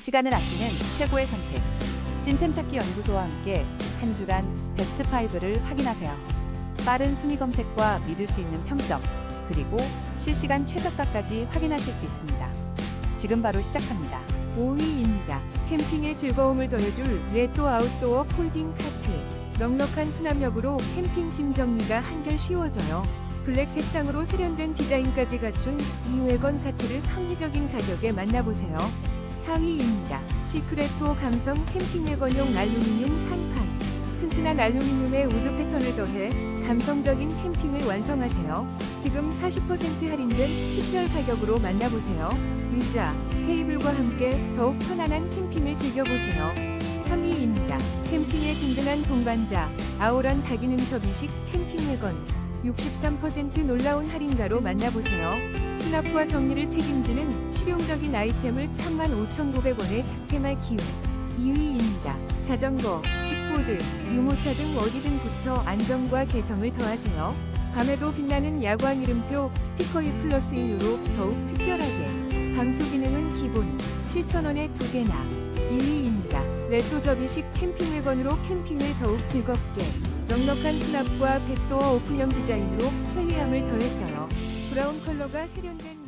시간을 아끼는 최고의 선택. 찐템 찾기 연구소와 함께 한 주간 베스트 5를 확인하세요. 빠른 순위 검색과 믿을 수 있는 평점, 그리고 실시간 최저가까지 확인하실 수 있습니다. 지금 바로 시작합니다. 5위입니다. 캠핑의 즐거움을 더해줄 레또 아웃도어 폴딩 카트. 넉넉한 수납력으로 캠핑 짐 정리가 한결 쉬워져요. 블랙 색상으로 세련된 디자인까지 갖춘 이 외건 카트를 합리적인 가격에 만나보세요. 4위입니다. 시크레토 감성 캠핑 외건용 알루미늄 상판. 튼튼한 알루미늄의 우드 패턴을 더해 감성적인 캠핑을 완성하세요. 지금 40% 할인된 특별 가격으로 만나보세요. 의자, 테이블과 함께 더욱 편안한 캠핑을 즐겨보세요. 3위입니다. 캠핑의 든든한 동반자, 아오란 다기능 접이식 캠핑 외건. 63% 놀라운 할인가로 만나보세요. 수납과 정리를 책임지는 실용적인 아이템을 35,900원에 득템할 기회. 2위입니다. 자전거, 킥보드, 유모차 등 어디든 붙여 안정과 개성을 더하세요. 밤에도 빛나는 야광 이름표 스티커 1 플러스 1로 더욱 특별하게. 방수 기능은 기본 7,000원에 두 개나. 1위입니다. 레토 접이식 캠핑 외건으로 캠핑을 더욱 즐겁게. 넉넉한 수납과 백도어 오픈형 디자인으로 편리함을 더했어요. 브라운 컬러가 세련된